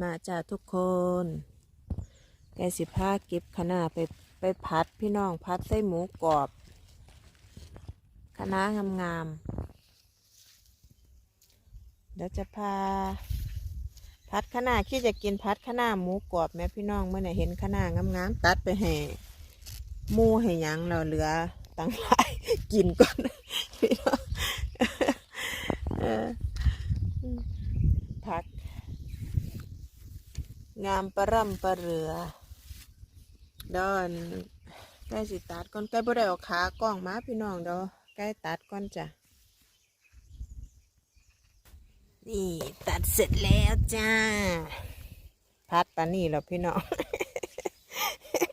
มาจ้าทุกคนแกสิพาเก็บคะน้าไปไปพัดพี่น้องพัดใส่หมูกรอบคณะงามๆเดี๋ยวจะพา พัดคะน้าขี้จะกินพัดคะน้าหมูกรอบแม่พี่น้องเมื่อไหร่เห็นคะน้างามๆตัดไปให้มูให้ยังเราเหลือตังหลายกินก่อนพี่น้อง เออพัก งามประร่ำประเรือ ดอนใกล้สิตัดก่อนใกล้บ่ได้เอาขากล้องมาพี่น้องเดอใกล้ตัดก่อนจ้ะ นี่ตัดเสร็จแล้วจ้า พัดปานี่แล้วพี่น้อง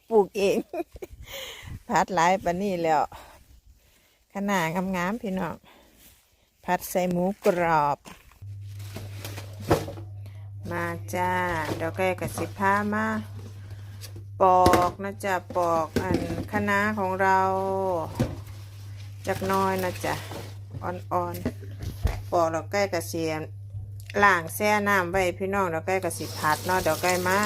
ปลูกเอง พัดหลายปานี่แล้วขนาดงามๆพี่น้อง พัดใส่หมูกรอบ จ้าเดี๋ยวแกกับสิผ้ามาปอกนะจ๊ะปอกอันคณะของเราจากน้อยนะจ๊ะอ่อนๆปอกแล้วใกล้กับเสียมล้างแช่น้ำไว้พี่น้องเดี๋ยวใกล้กับสิพัดเนาะเดี๋ยวใกล้มา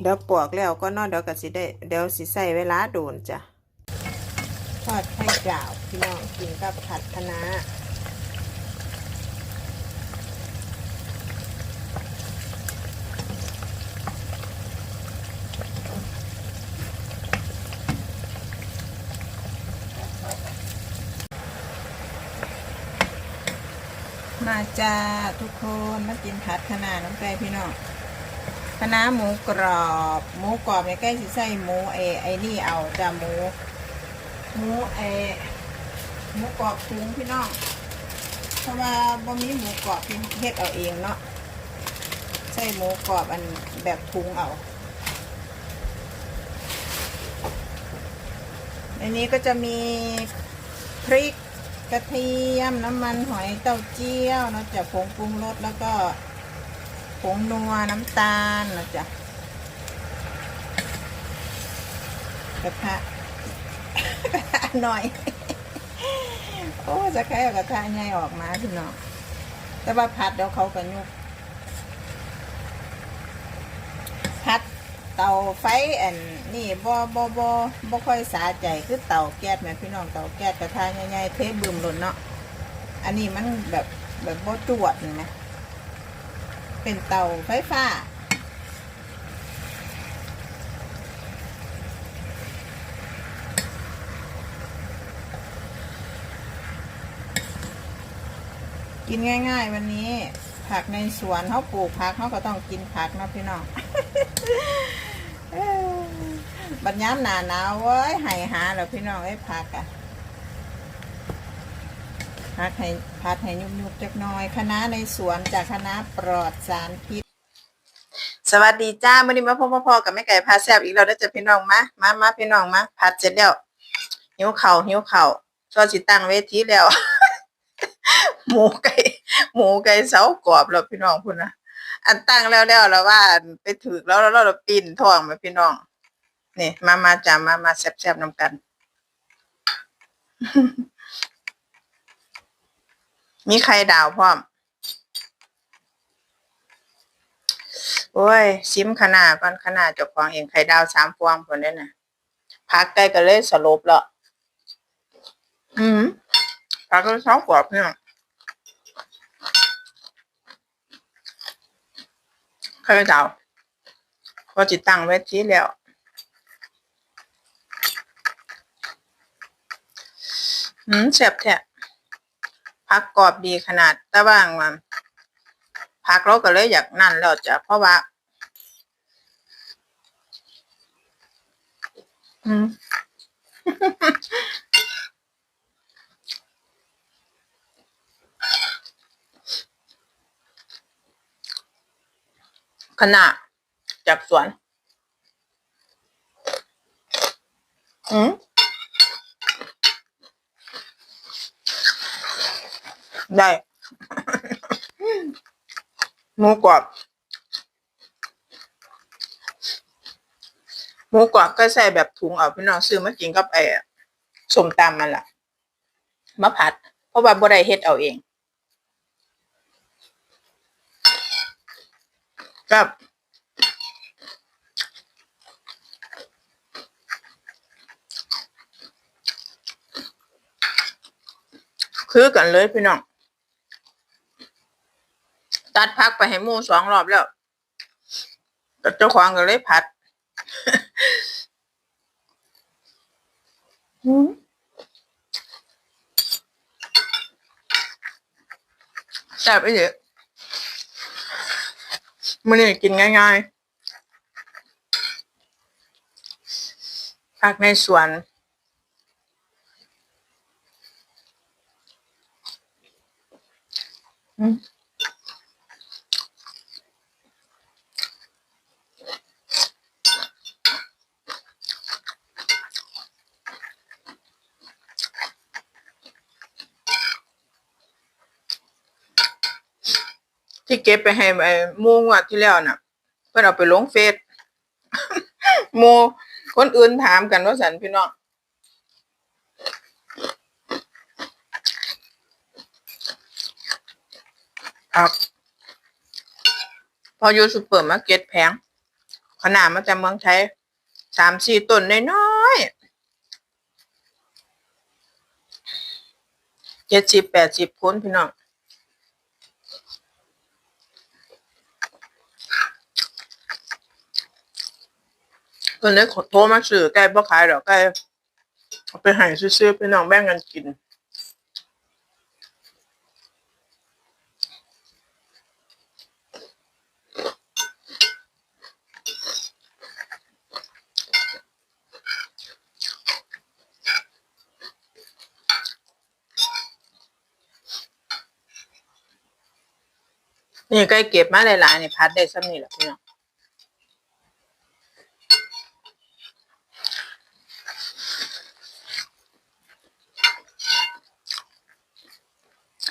เดี๋ยวปอกแล้วก็นาะเดี๋ยวกับสิได้เดี๋ยวสิใส่เวลาโดนจ้ะทอดไข่เจียวพี่น้องกินกับผัดคะน้า จ้าทุกคนมากินผัดคะน้าน้ำไก่พี่น้องคะน้าหมูกรอบ หมูกรอบในใกล้สิใส่หมูไอไอนี่เอาจ้าหมูหมูไอหมูกรอบทุงพี่น้องเพราะว่าบ่มีหมูกรอบที่เฮ็ดเอาเองเนาะใส่หมูกรอบอันแบบทุงเอาในนี้ก็จะมีพริก กระเทียมน้ำมันหอยเต้าเจี้ยวเนาะจะผงปรุงรสแล้วก็ผงนัวน้ำตาลเนาะจ๊ะกระทะกระทะหน่อย โอ้จะแค่กระทะใหญ่ออกมาพี่น้องแต่ว่าผัดเดี๋ยวเขาก็ยุกผัด เตาไฟอันนี่บ่บ่บ่บ่ค่อยสาใจคือเตาแก๊สแม่พี่น้องเตาแก๊สกระทะใหญ่ๆเทบึมหล่นเนาะอันนี้มันแบบแบบบ่จวดนะเป็นเตาไฟฟ้ากินง่าย ๆ วันนี้ผักในสวนเขาปลูกผักเขาก็ต้องกินผักนะพี่น้อง บัดย้ำหนาหนาวเว้ยไห้หาแล้วพี่น้องไอ้ยผักอะผักให้ผัดให้ยุบๆจักน่อยคณะในสวนจากคณะปลอดสารพิษ สวัสดีจ้ามื่อนี้มาพบพ่อกับแม่ไก่พาแซบอีกแล้วได้อจ้ะพี่น้องมามามาพี่น้องมาผัดเสร็จแล้วหิวเข่าหิวเข่าวก็สิตั้งเวทีแล้ว หมูไก่หมูไก่เสากรอบแล้วพี่น้องพุ่นนะ อันตั้งแล้วแล้วแล้วว่าไปถือแล้วแล้วเราปีนท้องมาพี่น้องนี่มามาจ้ามามาแซ่บๆนำกัน มีไข่ดาวพร้อม โอ้ยซิมขนาดก่อนขนาดจ้าของเองไข่ดาวสามฟองผลได้น่ะพักใกล้ก็เลยสลบแล้วอืมพักก็เช้ากรอบเนี่ยไข่ดาวพอจิตตั้งไว้ทีแล้วอืมแซ่บแท้พักกรอบดีขนาดต่ว่างมันพักเราก็เลยอยากนั่นแล้วจ้ะเพราะว่า อืม ขนาดจากสวน อืมได้หมูกรอบหมูกรอบก็ใส่แบบถุงเอาพี่น้องซื้อมากินกับไอ้สมตำมันล่ะมาผัด เพราะว่าบ่ได้เฮ็ดเอาเอง ซ่บคือกันเลยพี่น้อง ตัดพักไปให้หมูสองรอบแล้วแต่เจ้าของก็เลยผัดอืมแซ่บไปเยอะ มันนี่กินง่ายๆผักในสวน บไปให้ไอ้มูงวดที่แล้วน่ะ เพื่อเอาไปลงเฟซหมูคนอื่นถามกันว่าสันพี่น้องครับพออยู่ซูเปอร์มาร์เก็ตแพงขนาดมาจากเมืองไทยสามสี่ต้นน้อยเจ็ดสิบแปดสิบคนพี่น้อง เพิ่นเลยขอโทรมาซื้อไก่บ่ขายดอกไก่เอาไปให้ซื้อๆพี่น้องแบ่งกันกินนี่ไก่เก็บมาหลายๆนี่พัดได้ซ้ำนี่แหละพี่น้อง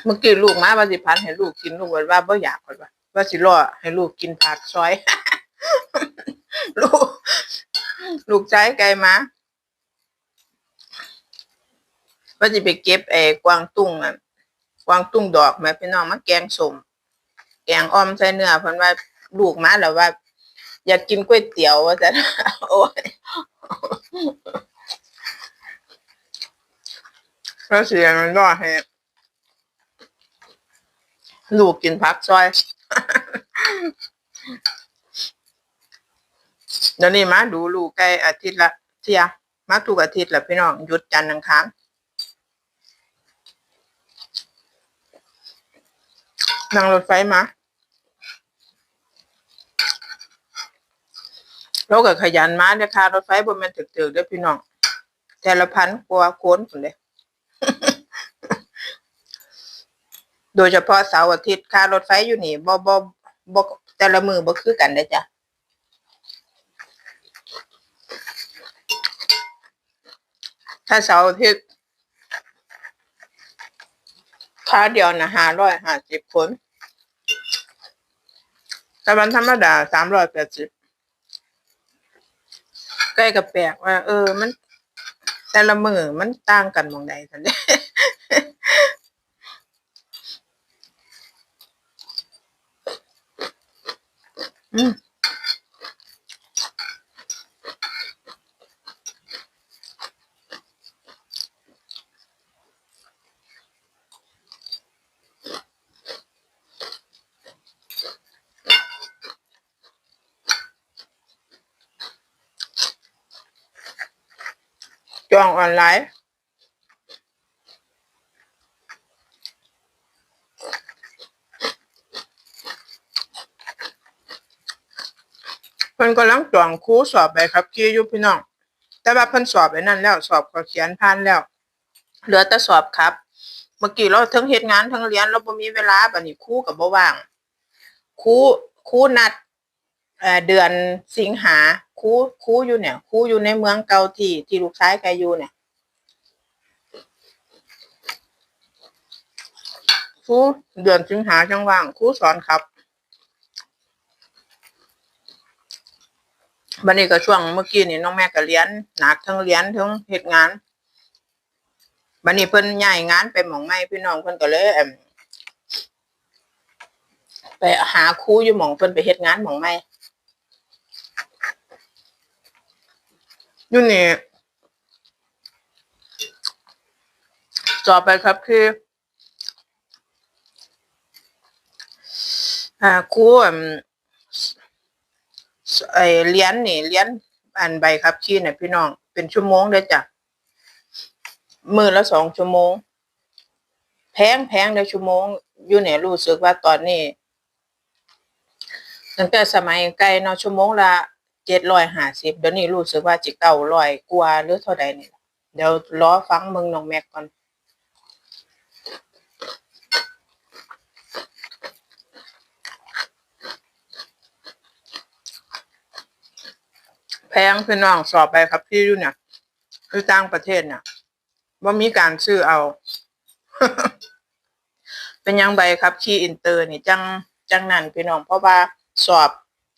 เมื่อกี้ลูกมาว่าสิพันให้ลูกกินลูกว่าว่าบ่อยากว่าว่าสิรอให้ลูกกินผักซอย ลูก ลูกใจไกลมาว่าสิไปเก็บไอ้กวางตุ้งอะกวางตุ้งดอกแม่พี่น้องมาแกงสมแกงอ้อมใส่เนื้อเพิ่นว่าลูกมาแล้วว่า อยากกินก๋วยเตี๋ยวว่าจะโอ้ยแล้วเสียมันรอให้ ลูกกินผักซอย เดี๋ยวนี้มาดูลูกไก่อาทิตย์ละเที่ยมาทุกอาทิตย์ละพี่น้องหยุดจันทร์อังคารนั่งรถไฟมาเราก็ขยันมาเด้อค่ะรถไฟบนมันถึกๆเด้อพี่น้องแต่ละพันกว่าคนคนเล โดยเฉพาะเสาร์อาทิตย์ค่ารถไฟอยู่นี่บ่บ่บ่แต่ละมือบ่คือกันเด้จ้ะถ้าเสาร์อาทิตย์ค่าเดียวนะห้าร้อยห้าสิบคนแต่วันธรรมดาสามร้อยแปดสิบใกล้กับแปลกว่า เออมัน แต่ละมือมันต่างกันมองใดสันเด้อืมจองออนไลน์เพิ่นกำลังจองครูสอบใบขับขี่อยู่พี่น้อง แต่ว่าเพิ่นสอบไอ้นั่นแล้วสอบก็เขียนผ่านแล้ว เหลือแต่สอบครับ เมื่อกี้เราทั้งเฮ็ดงานทั้งเรียนเราบ่มีเวลาบัดนี้ครูก็บ่ว่างครูครูนัดเอ่อเดือนสิงหาครูครูอยู่เนี่ยครูอยู่ในเมืองเก่าที่ที่ลูกชายแกอยู่เนี่ยครูเดือนสิงหาจังว่างครูสอนครับ บันนี้ก็ช่วงเมื่อกี้นี่น้องแม่ก็เรียนหนักทั้งเรียนทั้งเฮ็ดงานบันนี้เพิ่นย้ายงานไปหมองใหม่พี่น้องเพิ่นก็เลยเอิ่มไปหาครูอยู่หมองเพิ่นไปเฮ็ดงานหมองไม่อยู่นี่จอบไปครับคืออ่าครูอ่ ไอเรียนนี่เรียนอันใบครับขี่เนี่ยพี่น้องเป็นชั่วโมงเด้จ้ะมือละสองชั่วโมง แพงแพงเด้ชั่วโมง อยู่เนี่ยรู้สึกว่าตอนนี้ตั้งแต่สมัยไกลเนาะชั่วโมงละเจ็ดร้อยห้าสิบเดี๋ยวนี้รู้สึกว่าจิเก้าร้อยกว่าหรือเท่าใดนี่ล่ะเดี๋ยวรอฟังมึงน้องแม็กก่อน แพงพี่น้องสอบไปครับพี่อยู่เนี่ยคือต่างประเทศเนี่ยว่ามีการซื้อเอา เป็นยังใบครับขี่อินเตอร์นี่จังจังนั่นพี่น้องเพราะว่าสอบ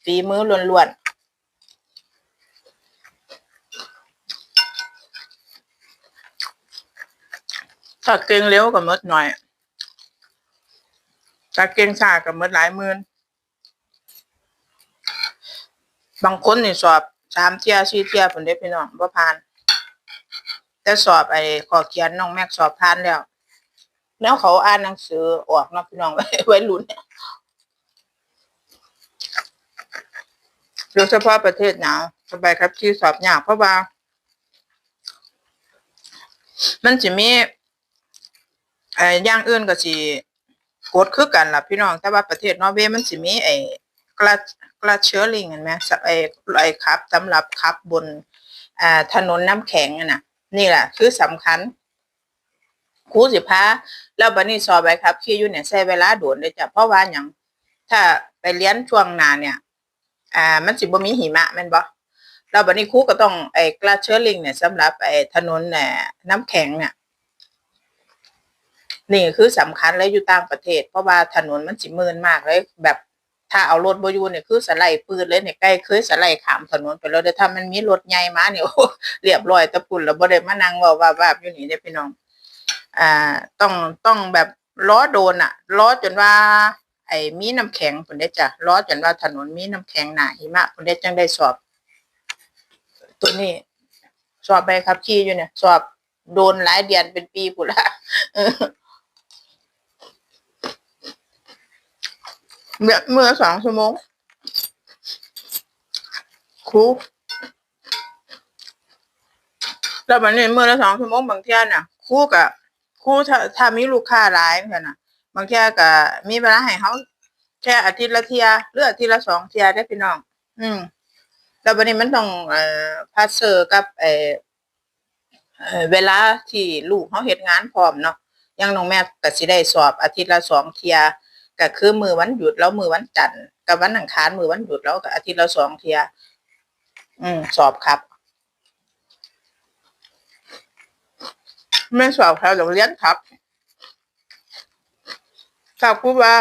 ฝีมือล้วนๆถ้าเก่งเร็วก็หมดหน่อยถ้าเก่งช้าก็หมดหลายหมื่นบางคนนี่สอบ สามเที่ยสี่เที่ยผลได้พี่น้องบ่ผ่าน แต่สอบไอ้ขอเขียนน้องแม็กสอบผ่านแล้ว แล้วเขาอ่านหนังสือออกนะพี่น้องไว้ไว้ลุ้นโดยเฉพาะประเทศหนาวสบายครับที่สอบยากเพราะว่า มันจะมีไอ้ย่างอื่นก็สิกดคือกันล่ะพี่น้อง แต่ว่าประเทศนอร์เวย์มันสิมีไอ้กระ กระเชื้อลิงเห็นไหมไอ้ไอ้ครับสำหรับขับบนอ่าถนนน้ำแข็งน่ะ นี่แหละคือสำคัญครูสิพาแล้วบัดนี้สอบไปครับขี่อยู่เนี่ยใช้เวลาโดนเลยจ้ะเพราะว่าหยังถ้าไปเรียนช่วงหนาเนี่ย อ่า มันสิบ่มีหิมะแม่นบ่แล้วบัดนี้ครูก็ต้องไอ้กระเชื้อลิงเนี่ยสำหรับไอ้ถนนเน่ยน้ำแข็งเนี่ยนี่คือสำคัญเลยอยู่ต่างประเทศ เพราะว่าถนนมันสิมืนมากเลยแบบ ถ้าเอารถบอยูเนี่ยคือสไลด์ปืนเลยเนี่ยใกล้เคยสไลด์ขามถนนไปแล้วแต่ถ้ามันมีรถใหญ่มาเนี่ยโอ้เรียบร้อยตะปุ่นแล้วบ่ได้มานั่งว้าว่าๆอยู่นี่เด้พี่น้อง อ่า ต้องต้องแบบล้อโดนอะล้อจนว่า ไอ้มีน้ำแข็งพุ่นได้จ้ะล้อจนว่าถนนมีน้ำแข็งหนาหิมะพุ่นได้จังได้สอบ ตัวนี้ สอบไปขับขี่อยู่เนี่ย สอบโดนหลายเดือนเป็นปีพุ่นละ เออเมื่อเมื่อสองชั่วโมงครูแล้วบัดนี้เมื่อละสองชั่วโมงบางเที่ยน่ะครูกับครูถ้าถ้ามีลูกค้าหลายเหมือนกันน่ะ บางเที่ยก็มีเวลาให้เขาแค่อาทิตย์ละเที่ยหรืออาทิตย์ละสองเที่ยได้พี่น้อง อืมแล้วบัดนี้มันต้องเอ่อพาสเซอร์กับเอ่อเวลาที่ลูกเขาเฮ็ดงานพร้อมเนาะย่างน้องแม่ก็สิได้สอบอาทิตย์ละสองเที่ย ก็คือมือวันหยุดแล้วมือวันจันทร์กับวันอังคารมือวันหยุดแล้วก็อาทิตย์ละสองเทียอืมสอบครับไม่สอบครับโรงเรียนครับถ้าครูว่า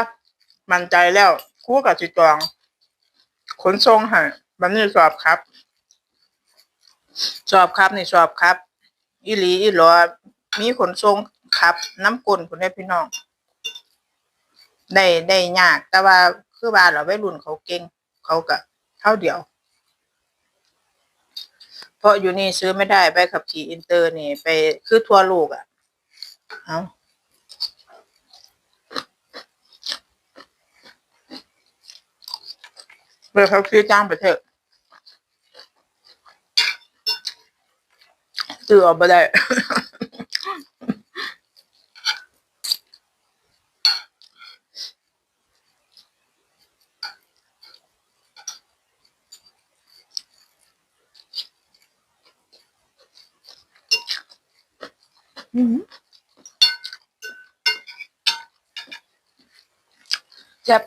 มั่นใจแล้วครูก็สิจองขนส่งให้บัดนี้สอบครับ สอบครับนี่สอบครับ อีหลีอีหลอมีขนส่งครับ น้ำกลนคุณได้พี่น้อง ได้ได้ยาก แต่ว่าคือว่าเราวัยรุ่นเขาเก่งเขาก็เท่าเดียว เพราะอยู่นี่ซื้อไม่ได้ใบขับขี่อินเตอร์นี่ ไปคือทั่วโลกอะเอาใบขับขี่จ้างไปเถอะซื้อเอาไปได้ อืมเจ็บ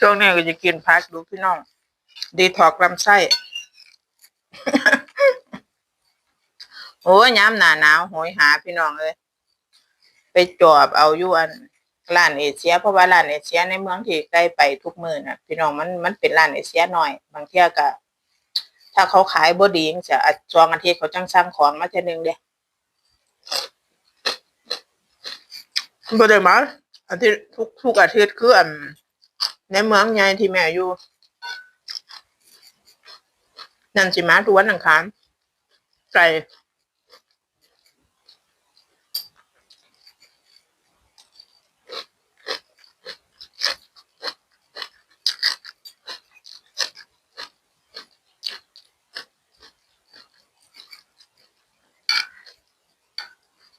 ช่ วงนี้ก็จะกินพักดูพี่น้อง ดีถอกลำไส้ โอ้ยย้ำหนาหนาวโหยหาพี่น้องเลย ไปจอบเอาอยู่อันร้านเอเชียเพราะว่าร้านเอเชียในเมืองที่ใกล้ไปทุกมือน่ะพี่น้องมันมันเป็นร้านเอเชียหน่อย บางเที่ยก็ถ้าเขาขายบ่ดีจังซี่อาจจองอาทิตย์เขาจังสั่งของมาเท่นึงเด้บ่ได้มาอาทิตย์ทุกทุกอาทิตย์คืออัน ในเมืองใหญ่ที่แม่อยู่ นั่นสิมาทุกวันอังคารไก่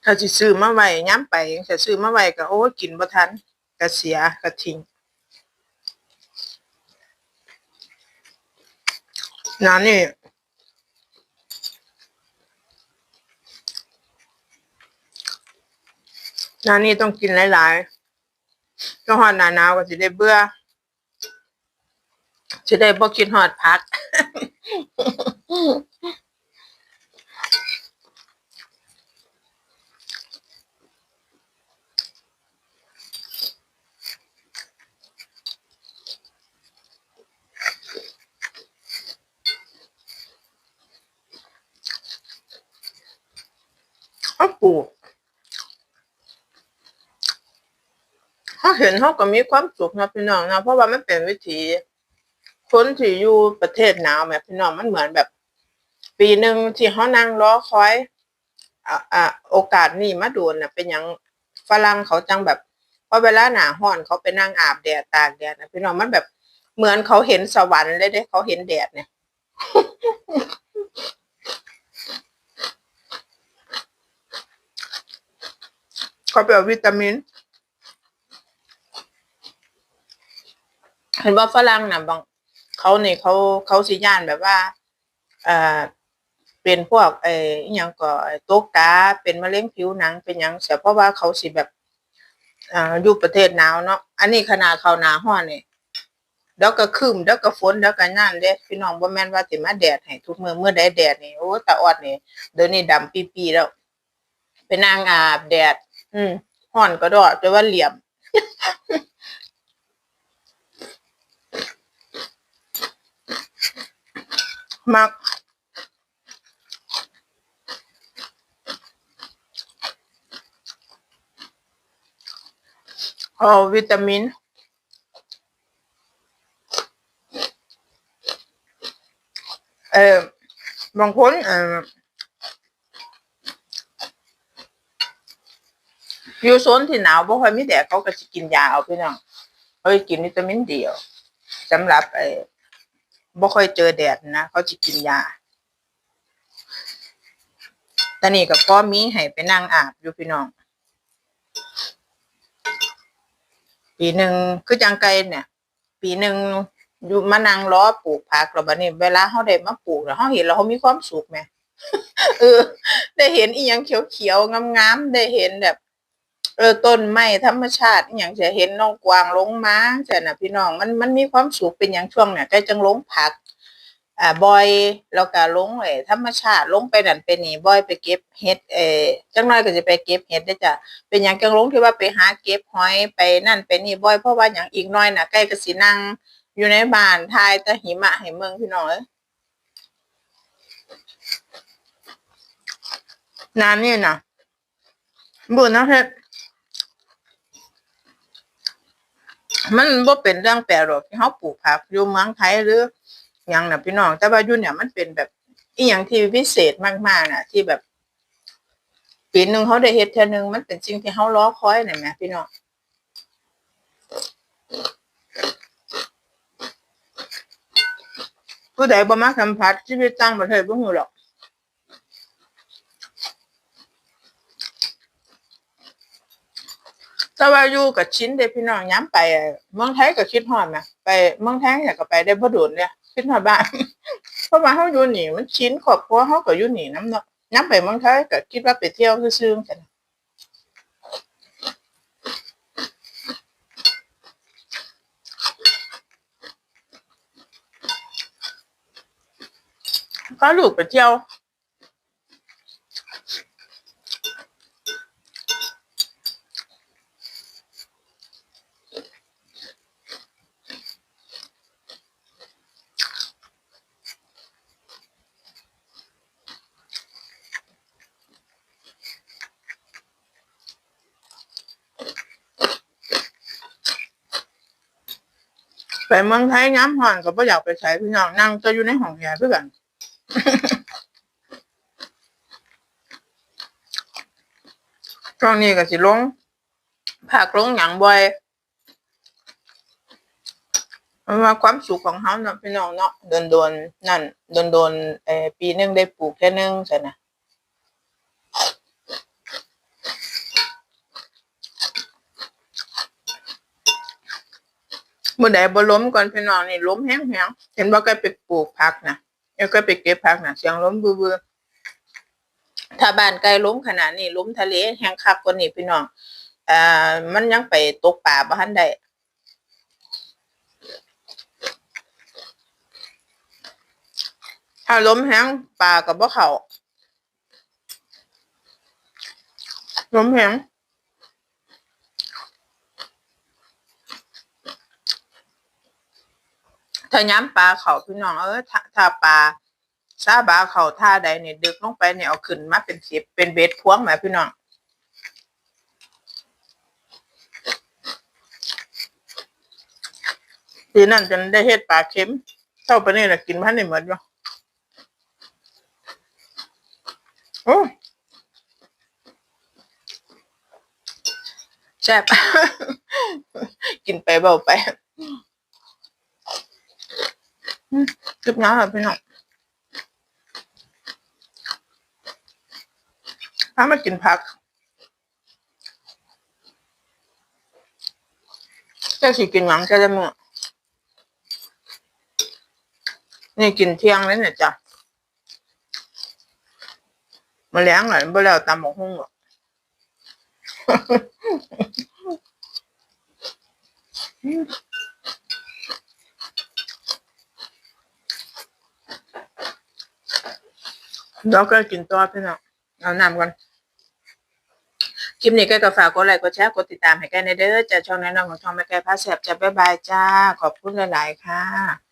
ถ้าสิซื้อมาไว้ย้ำไปถ้าซื้อมาไว้ก็โอ้กินบ่ทันก็เสียก็ทิ้ง นั่นนี่นั่นนี่ต้องกินหลายๆก็ฮอดหนาหนาวก็จะได้เบื่อจะได้บ่กินฮอดพัก ปลูกเขาเห็นเขาก็มีความสุขนะพี่น้องนะเพราะว่ามันเป็นวิถีคนที่อยู่ประเทศหนาวแบบพี่น้องมันเหมือนแบบ ปีหนึ่งที่เขานั่งรอคอยอะอะโอกาสนี้มาโดนนะเป็นอย่างฝรั่งเขาจังแบบพอเวลาหนาห้อนเขาไปนั่งอาบแดดตากแดดนะพี่น้องมันแบบเหมือนเขาเห็นสวรรค์เลยเด้เขาเห็นแดดเนี่ย เขาไปเอาวิตามิน เห็นว่าฝรั่งนะบางเขาเนี่ยเขาเขาสิย่านแบบว่าเอ่อเป็นพวกไอ้อยังก็ไอ้โตกาเป็นมะเร็งผิวหนังเป็นยังเสียเพราะว่าเขาสิแบบอ่าอยู่ประเทศหนาวเนาะอันนี้ขนาดเขาหนาห้อนนี่เดี๋ยวก็ครึมเดี๋ยวก็ฝนเดี๋ยวก็นั่นเด้พี่น้องบ่แม่นว่าสิมาแดดให้ทุกมื้อมื้อใดแดดนี่โอ้ตาออดนี่เดี๋ยวนี้ดำปีๆแล้วไปนั่งอาบแดด อืมห้อนก็ดอแต่ว่าเหลี่ยม มักเอาวิตามินเออบางคนเออ อยู่โซนที่หนาวบ่ค่อยมีแดดเขาก็สิกินยาเอาพี่น้องเขาสิกินวิตามินเดียวสำหรับไอ้บ่ค่อยเจอแดดนะเขาสิกินยาต่นี่ก็พ่อมีให้ไปนั่งอาบอยู่พี่น้องปีหนึ่งคือจังไกเนี่ย ปีหนึ่งอยู่มานั่งล้อปลูกผักแล้วบัดนี้เวลาเขาได้มาปลูกแล้วเขาเห็นแล้วเขามีความสุขไหมเออ ได้เห็นอีหยังเขียวๆงามๆได้เห็นแบบ เออต้นไม้ธรรมชาติอย่างจะเห็นน้องกวางลงมาจ้ะนะพี่น้องมันมันมีความสุขเป็นอย่างช่วงเนี่ยใกล้จังลงผักอ่าบอยแล้วก็ลงเออธรรมชาติลงไปนั่นไปนี่บอยไปเก็บเห็ดเออจังน้อยก็จะไปเก็บเห็ดได้จ้ะเป็นอย่างจังลงที่ว่าไปหาเก็บหอยไปนั่นไปนี่บอยเพราะว่าอย่างอีกหน้อยน่ะใกล้ก็สินั่งอยู่ในบ้านทายต่หิมะให้เมืองพี่น้องเอ้ยนานนี่นะบุญนะเฮ็ด มันบ่เป็นเรื่องแปลกหรอกที่เขาปลูกผักอยู่เมืองไทยหรือหยังน่ะพี่น้อง แต่ว่าอยู่เนี่ยมันเป็นแบบอีหยังที่พิเศษมากๆน่ะ ที่แบบปีหนึ่งเขาได้เฮ็ดเทื่อนึงมันเป็นสิ่งที่เขารอคอยน่ะแหมพี่น้องผู้ใดบ่มาสัมผัสชีวิตต่างประเทศบ่ฮู้หรอก แต่ว่าอยู่กับชิ้นเด้พี่น้องย้ำไปเมืองไทยก็คิดฮอดนะไปเมืองไทยเนี่ยก็ไปได้บ่โดนเนี่ยคิดฮอดบ้านเพราะว่าเฮาอยู่นี่มันชิ้นครอบครัวเฮาก็อยู่นี่นำเนาะย้ำไปเมืองไทยก็คิดว่าไปเที่ยวซื่อๆกันก็ลูกไปเที่ยว ไปเมืองไทยย้ำห่อนก็บ่อยากไปใช้พี่น้องนั่งจะอยู่ในห้องแอร์คือกันช่วงนี้ก็สิลงผักลงหยังบ่อยเพราะว่าความสุขของเฮาเนาะพี่น้องเนาะโดนโดนนั่นโดนโดนเออปีนึงได้ปลูกแค่นึงซั่นะ มื้อใดบ่ล้มก่อนพี่น้องนี่ล้มแฮงๆเห็นบ่เคยไปปลูกผักนะแล้วก็ไปเก็บผักนะเสียงล้มบื้อๆถ้าบ้านไกลล้มขนาดนี้ล้มทะเลแฮงคักกว่านี้พี่น้องอ่ามันยังไปตกปลาบ่ทันได้ถ้าล้มแห้งปลากับบ่เขาล้มแห้ง ถ้าย้ำปลาเขาพี่น้องเออถ้าถ้าปลาซาบาเขาท่าใดเนี่ยดึกลงไปเนี่ยเอาขึ้นมาเป็นสิบเป็นเบ็ดพวงแหมพี่น้องทีนั่นจนได้เฮ็ดปลาเค็มเท่าไปนี่แหละกินพันในหมดอยู่โอ้แซ่บ กินไปเบาไป อืมกึบน้ำค่ะพี่น้องถ้ามากินผักจะสิกินหยังจะได้มื้อนี่กินเที่ยงแล้วเนี่ยจ้ะมาเลี้ยงหน่อยบ่แล้วตำหมกหุ่งหรอกอ เราก็กินตัวพี่น้องเอาน้ำก่อนคลิปนี้ก็กฝากกดไลค์กดแชร์กดติดตามให้แกในเด้อจะช่องแนะนำของช่องแม่แกพาแสบจะบ๊ายบายจ้า ขอบคุณหลาย ๆ ค่ะ